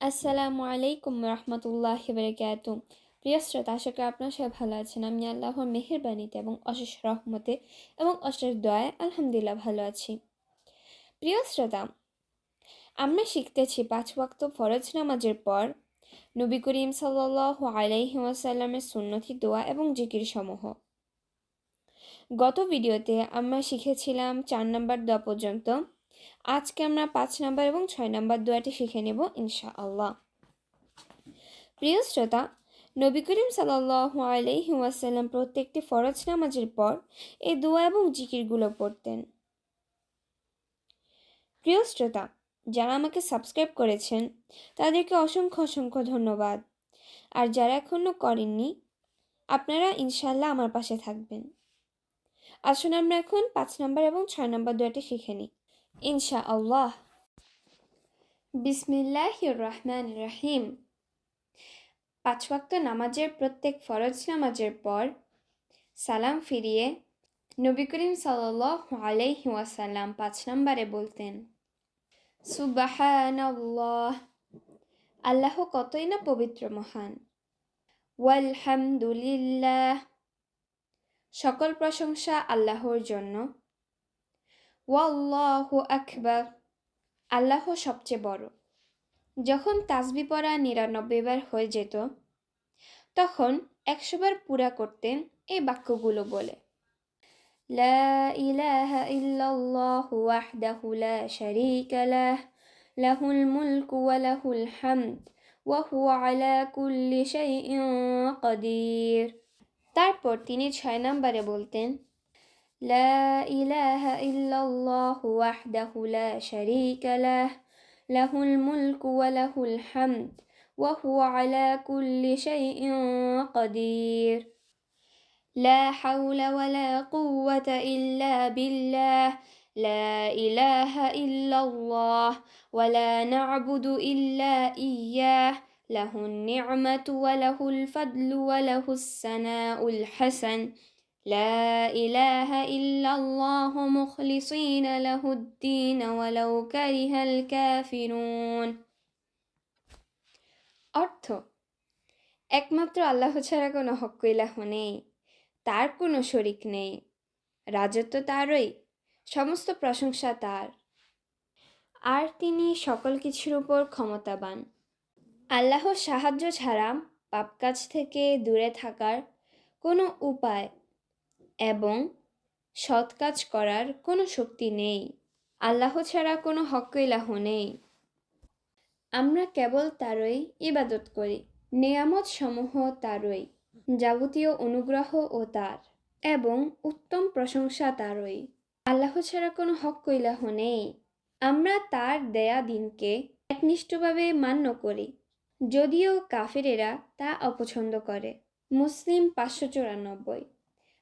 আসসালামু আলাইকুম রহমতুল্লাহ বারকাত প্রিয় শ্রোতা, আশা করি আপনার সবাই ভালো আছেন। আমি আল্লাহর মেহেরবানিতে এবং অশেষ রহমতে এবং অশেষ দয়ায় আলহামদুলিল্লাহ ভালো আছি। প্রিয় শ্রোতা, আমরা শিখতেছি পাঁচ ওয়াক্ত ফরজ নামাজের পর নবী করিম সাল্লাহ আলাইহি ওয়াসাল্লামের সুন্নতি, দোয়া এবং জিকির সমূহ গত ভিডিওতে আমরা শিখেছিলাম চার নম্বর দোয়া পর্যন্ত আজকে আমরা পাঁচ নাম্বার এবং ছয় নাম্বার দোয়াটি শিখে নেব ইনশা আল্লাহ প্রিয় শ্রোতা, নবী করিম সাল্লাহ আলহি প্রত্যেকটি ফরজ নামাজের পর এই দোয়া এবং জিকিরগুলো পড়তেন। প্রিয় শ্রোতা, যারা আমাকে সাবস্ক্রাইব করেছেন, তাদেরকে অসংখ্য অসংখ্য ধন্যবাদ। আর যারা এখনও করেননি, আপনারা ইনশাল্লাহ আমার পাশে থাকবেন। আসুন আমরা এখন পাঁচ নাম্বার এবং ছয় নাম্বার দোয়াটি শিখে নিই। ইনশা আল্লাহ বিসমিল্লাহ রহমান রহিম পাঁচ ওয়াক্ত নামাজের প্রত্যেক ফরজ নামাজের পর সালাম ফিরিয়ে নবী করিম সাল্লাহ আলাইহি ওয়াসাল্লাম পাঁচ নম্বরে বলতেন সুবাহান আল্লাহ কতই না পবিত্র মহান ওয়ালহামদুলিল্লাহ সকল প্রশংসা আল্লাহর জন্য ওয়াল্লাহু আকবর, আল্লাহ সবচেয়ে বড়। যখন তাসবি পড়া নিরানব্বই বার হয়ে যেত, তখন একশোবার পুরা করতেন এই বাক্যগুলো বলে। তারপর তিনি ছয় নম্বরে বলতেন لا إله إلا الله وحده لا شريك له له الملك وله الحمد وهو على كل شيء قدير. لا حول ولا قوة إلا بالله لا إله إلا الله ولا نعبد إلا إياه له النعمة وله الفضل وله الثناء الحسن. لا إله إلا الله مخلصين له الدين ولو كره الكافرون অর্থ একমাত্র আল্লাহ ছাড়া কোনো হক্ক ইলাহ নেই তার কোনো শরিক নেই রাজত্ব তারই সমস্ত প্রশংসা তার আর তিনি সকল কিছুর উপর ক্ষমতাবান আল্লাহর সাহায্য ছাড়া পাপ কাজ থেকে দূরে থাকার কোনো উপায় এবং সৎ কাজ করার কোনো শক্তি নেই। আল্লাহ ছাড়া কোনো হক্ক ইলাহ নেই। আমরা কেবল তারই ইবাদত করি নিয়ামত সমূহ তারই, যাবতীয় অনুগ্রহ ও তার, এবং উত্তম প্রশংসা তারই। আল্লাহ ছাড়া কোনো হক ইলাহ নেই। আমরা তার দেয়া দিনকে একনিষ্ঠভাবে মান্য করি, যদিও কাফেরেরা তা অপছন্দ করে। মুসলিম পাঁচশো চুরানব্বই